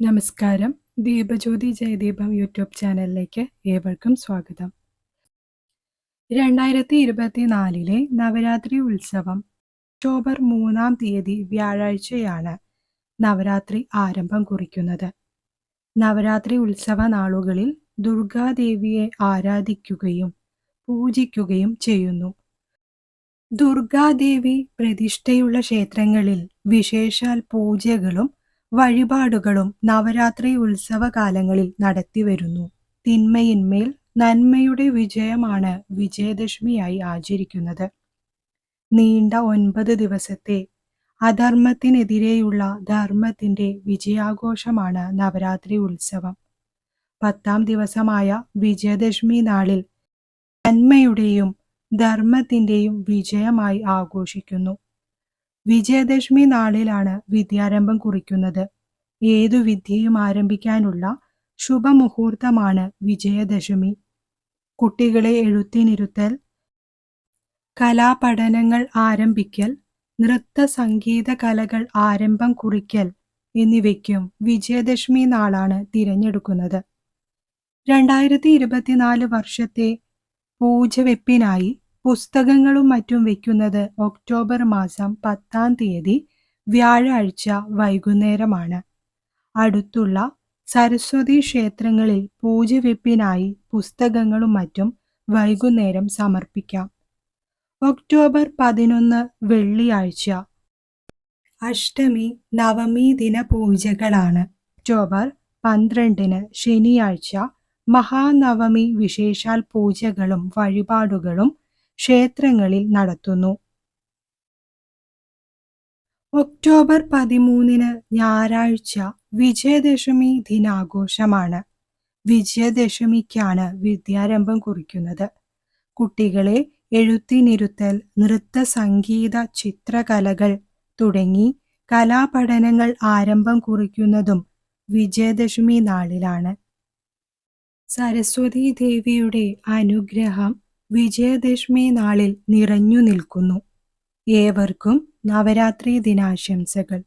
നമസ്കാരം. ദീപജ്യോതി ജയദീപം യൂട്യൂബ് ചാനലിലേക്ക് ഏവർക്കും സ്വാഗതം. രണ്ടായിരത്തി ഇരുപത്തിനാലിലെ നവരാത്രി ഉത്സവം ഒക്ടോബർ മൂന്നാം തീയതി വ്യാഴാഴ്ചയാണ് നവരാത്രി ആരംഭം കുറിക്കുന്നത്. നവരാത്രി ഉത്സവ നാളുകളിൽ ദുർഗാദേവിയെ ആരാധിക്കുകയും പൂജിക്കുകയും ചെയ്യുന്നു. ദുർഗാദേവി പ്രതിഷ്ഠയുള്ള ക്ഷേത്രങ്ങളിൽ വിശേഷാൽ പൂജകളും വഴിപാടുകളും നവരാത്രി ഉത്സവകാലങ്ങളിൽ നടത്തിവരുന്നു. തിന്മയിന്മേൽ നന്മയുടെ വിജയമാണ് വിജയദശമിയായി ആചരിക്കുന്നത്. നീണ്ട ഒൻപത് ദിവസത്തെ അധർമ്മത്തിനെതിരെയുള്ള ധർമ്മത്തിന്റെ വിജയാഘോഷമാണ് നവരാത്രി ഉത്സവം. പത്താം ദിവസമായ വിജയദശമി നാളിൽ നന്മയുടെയും ധർമ്മത്തിന്റെയും വിജയമായി ആഘോഷിക്കുന്നു. വിജയദശമി നാളിലാണ് വിദ്യാരംഭം കുറിക്കുന്നത്. ഏതു വിദ്യയും ആരംഭിക്കാനുള്ള ശുഭമുഹൂർത്തമാണ് വിജയദശമി. കുട്ടികളെ എഴുത്തിനിരുത്തൽ കലാപഠനങ്ങൾ ആരംഭിക്കൽ നൃത്ത സംഗീത കലകൾ ആരംഭം കുറിക്കൽ എന്നിവയ്ക്കും വിജയദശമി നാളാണ് തിരഞ്ഞെടുക്കുന്നത്. രണ്ടായിരത്തി ഇരുപത്തിനാല് വർഷത്തെ പൂജവെപ്പിനായി പുസ്തകങ്ങളും മറ്റും വയ്ക്കുന്നത് ഒക്ടോബർ മാസം പത്താം തീയതി വ്യാഴാഴ്ച വൈകുന്നേരമാണ്. അടുത്തുള്ള സരസ്വതി ക്ഷേത്രങ്ങളിൽ പൂജവെപ്പിനായി പുസ്തകങ്ങളും മറ്റും വൈകുന്നേരം സമർപ്പിക്കാം. ഒക്ടോബർ പതിനൊന്ന് വെള്ളിയാഴ്ച. അഷ്ടമി നവമി ദിന പൂജകളാണ് ഒക്ടോബർ പന്ത്രണ്ടിന് ശനിയാഴ്ച മഹാനവമി വിശേഷാൽ പൂജകളും വഴിപാടുകളും ക്ഷേത്രങ്ങളിൽ നടത്തുന്നു. ഒക്ടോബർ പതിമൂന്നിന് ഞായറാഴ്ച വിജയദശമി ദിനാഘോഷമാണ്. വിജയദശമിക്കാണ് വിദ്യാരംഭം കുറിക്കുന്നത്. കുട്ടികളെ എഴുത്തിനിരുത്തൽ നൃത്ത സംഗീത ചിത്രകലകൾ തുടങ്ങി കലാപഠനങ്ങൾ ആരംഭം കുറിക്കുന്നതും വിജയദശമി നാളിലാണ്. സരസ്വതി ദേവിയുടെ അനുഗ്രഹം വിജയദശമി നാളിൽ നിറഞ്ഞു നിൽക്കുന്നു. ഏവർക്കും നവരാത്രി ദിനാശംസകൾ.